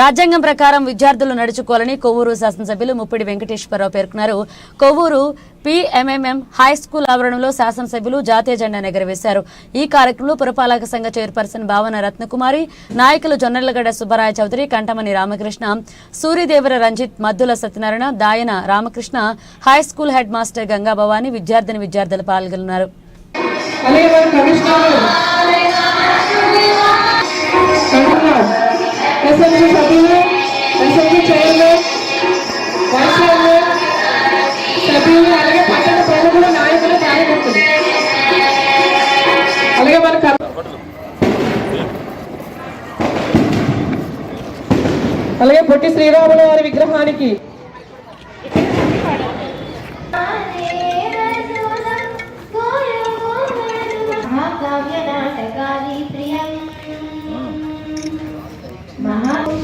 రాజ్యాంగం ప్రకారం విద్యార్థులు నడుచుకోవాలని కొవ్వూరు శాసనసభ్యులు ముప్పిడి వెంకటేశ్వరరావు పేర్కొన్నారు. కొవ్వూరు పిఎంఎంఎం హై స్కూల్ ఆవరణలో శాసనసభ్యులు జాతీయ జెండా ఎగరవేశారు ఈ కార్యక్రమంలో పురపాలక సంఘ చైర్పర్సన్ భావన రత్నకుమారి నాయకులు జొన్నలగడ్డ సుబ్బరాయ చౌదరి కంటమని రామకృష్ణ సూర్యదేవర రంజిత్ మద్దుల సత్యనారాయణ దాయన Ramakrishna high school head master Ganga Bhavani విద్యార్థిని విద్యార్థులు పాల్గొన్నారు. Thank you. కమిషనర్ సభ్యులు చైర్మన్ వైస్ చైర్మన్ సభ్యులు అలాగే పట్టణ ప్రముఖులు నాయకులు కార్యకర్తలు. అలాగే మన అలాగే పొట్టి శ్రీరాములు వారి విగ్రహానికి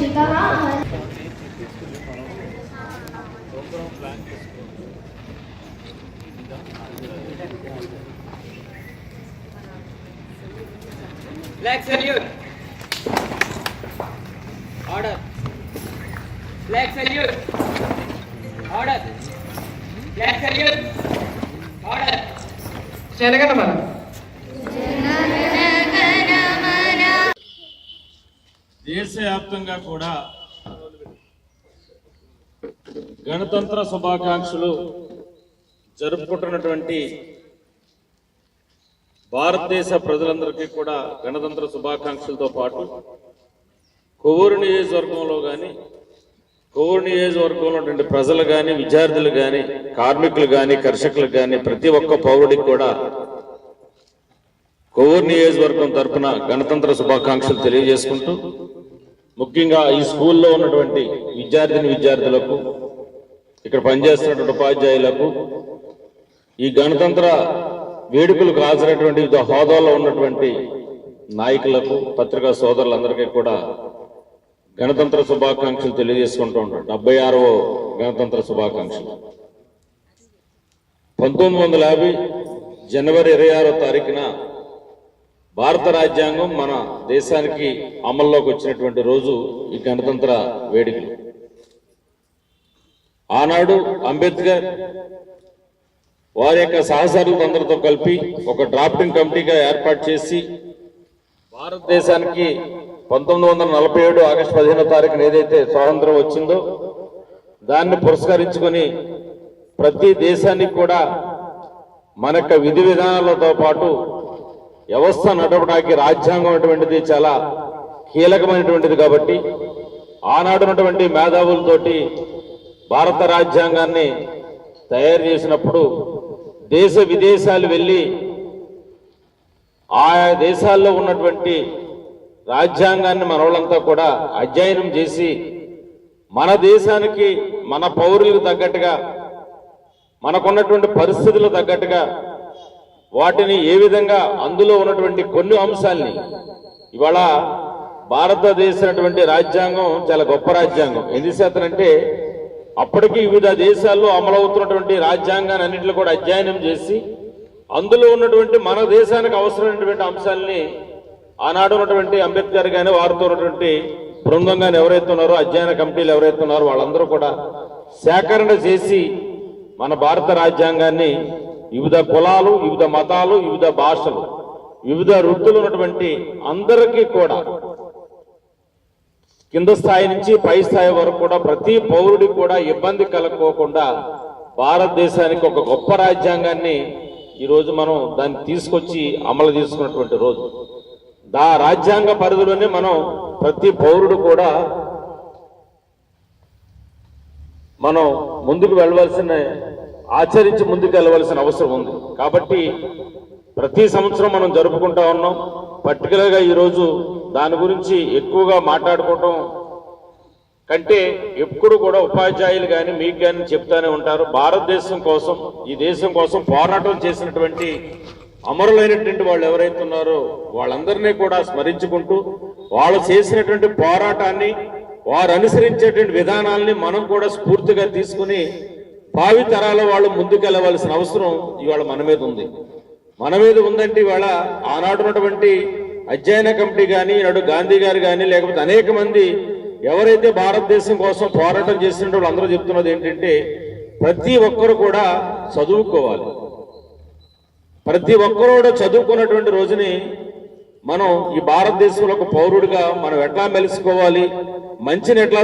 స్థితః Flag salute. Order. Flag salute. Order. Flag salute. Order. శనగట మనం దేశవ్యాప్తంగా కూడా గణతంత్ర శుభాకాంక్షలు జరుపుకుంటున్నటువంటి భారతదేశ ప్రజలందరికీ కూడా గణతంత్ర శుభాకాంక్షలతో పాటు కొవ్వూరు నియోజకవర్గంలో కానీ కొవ్వూరు నియోజకవర్గంలో ఉన్నటువంటి ప్రజలు కానీ విద్యార్థులు కానీ కార్మికులు కానీ కర్షకులు కానీ ప్రతి ఒక్క పౌరుడికి కూడా కొవ్వూరు నియోజకవర్గం తరఫున గణతంత్ర శుభాకాంక్షలు తెలియజేసుకుంటూ ముఖ్యంగా ఈ స్కూల్లో ఉన్నటువంటి విద్యార్థిని విద్యార్థులకు ఇక్కడ పనిచేస్తున్నటువంటి ఉపాధ్యాయులకు ఈ గణతంత్ర వేడుకలకు హాజరైనటువంటి వివిధ హోదాలో ఉన్నటువంటి నాయకులకు పత్రికా సోదరులందరికీ కూడా గణతంత్ర శుభాకాంక్షలు తెలియజేసుకుంటూ ఉంటాం. డెబ్బై ఆరవ గణతంత్ర శుభాకాంక్షలు. పంతొమ్మిది వందల యాభై జనవరి ఇరవై ఆరో తారీఖున భారత రాజ్యాంగం మన దేశానికి అమల్లోకి వచ్చినటువంటి రోజు ఈ గణతంత్ర వేడుకలు. ఆనాడు అంబేద్కర్ వారి యొక్క సహచరులందరితో కలిపి ఒక డ్రాఫ్టింగ్ కమిటీగా ఏర్పాటు చేసి భారతదేశానికి పంతొమ్మిది వందల నలభై ఏడు ఆగస్టు పదిహేనో తారీఖున ఏదైతే స్వాతంత్రం వచ్చిందో దాన్ని పురస్కరించుకొని ప్రతి దేశానికి కూడా మన యొక్క విధి విధానాలతో పాటు వ్యవస్థ నడపడానికి రాజ్యాంగం అటువంటిది చాలా కీలకమైనటువంటిది కాబట్టి ఆనాడున్నటువంటి మేధావులతోటి భారత రాజ్యాంగాన్ని తయారు చేసినప్పుడు దేశ విదేశాలు వెళ్ళి ఆయా దేశాల్లో ఉన్నటువంటి రాజ్యాంగాన్ని మనవాళ్ళంతా కూడా అధ్యయనం చేసి మన దేశానికి మన పౌరులకు తగ్గట్టుగా మనకున్నటువంటి పరిస్థితులకు తగ్గట్టుగా వాటిని ఏ విధంగా అందులో ఉన్నటువంటి కొన్ని అంశాలని ఇవాళ భారతదేశమైనటువంటి రాజ్యాంగం చాలా గొప్ప రాజ్యాంగం. ఎందుచేతనంటే అప్పటికి వివిధ దేశాల్లో అమలవుతున్నటువంటి రాజ్యాంగాన్ని అన్నింటిలో కూడా అధ్యయనం చేసి అందులో ఉన్నటువంటి మన దేశానికి అవసరమైనటువంటి అంశాలని ఆనాడు ఉన్నటువంటి అంబేద్కర్ గాని వారితో ఉన్నటువంటి బృందం కానీ ఎవరైతే ఉన్నారో అధ్యయన కమిటీలు ఎవరైతే ఉన్నారో వాళ్ళందరూ కూడా సేకరణ చేసి మన భారత రాజ్యాంగాన్ని వివిధ కులాలు వివిధ మతాలు వివిధ భాషలు వివిధ వృత్తులు ఉన్నటువంటి అందరికీ కూడా కింద స్థాయి నుంచి పై స్థాయి వరకు కూడా ప్రతి పౌరుడికి కూడా ఇబ్బంది కలగకోకుండా భారతదేశానికి ఒక గొప్ప రాజ్యాంగాన్ని ఈ రోజు మనం దాన్ని తీసుకొచ్చి అమలు చేసుకున్నటువంటి రోజు. దా రాజ్యాంగ పరిధిలోనే మనం ప్రతి పౌరుడు కూడా మనం ముందుకు వెళ్ళవలసిన ఆచరించి ముందుకు వెళ్ళవలసిన అవసరం ఉంది. కాబట్టి ప్రతి సంవత్సరం మనం జరుపుకుంటా ఉన్నాం. పర్టికులర్గా ఈరోజు దాని గురించి ఎక్కువగా మాట్లాడుకోవటం కంటే ఎప్పుడు కూడా ఉపాధ్యాయులు కానీ మీకు కానీ చెప్తానే ఉంటారు. భారతదేశం కోసం ఈ దేశం కోసం పోరాటం చేసినటువంటి అమరులైనటువంటి వాళ్ళు ఎవరైతే ఉన్నారో వాళ్ళందరినీ కూడా స్మరించుకుంటూ వాళ్ళు చేసినటువంటి పోరాటాన్ని వారు అనుసరించేటువంటి విధానాల్ని మనం కూడా స్ఫూర్తిగా తీసుకుని భావి తరాల వాళ్ళు ముందుకెళ్ళవలసిన అవసరం ఇవాళ మన మీద ఉంది. మన మీద ఉందంటే ఇవాళ ఆనాడు ఉన్నటువంటి అధ్యయన కమిటీ కానీ నాడు గాంధీ గారు కానీ లేకపోతే అనేక మంది ఎవరైతే భారతదేశం కోసం పోరాటం చేసిన వాళ్ళు అందరూ చెప్తున్నది ఏంటంటే ప్రతి ఒక్కరు కూడా చదువుకోవాలి. ప్రతి ఒక్కరు కూడా చదువుకున్నటువంటి రోజుని మనం ఈ భారతదేశంలో ఒక పౌరుడిగా మనం ఎట్లా మెలుసుకోవాలి? మంచిని ఎట్లా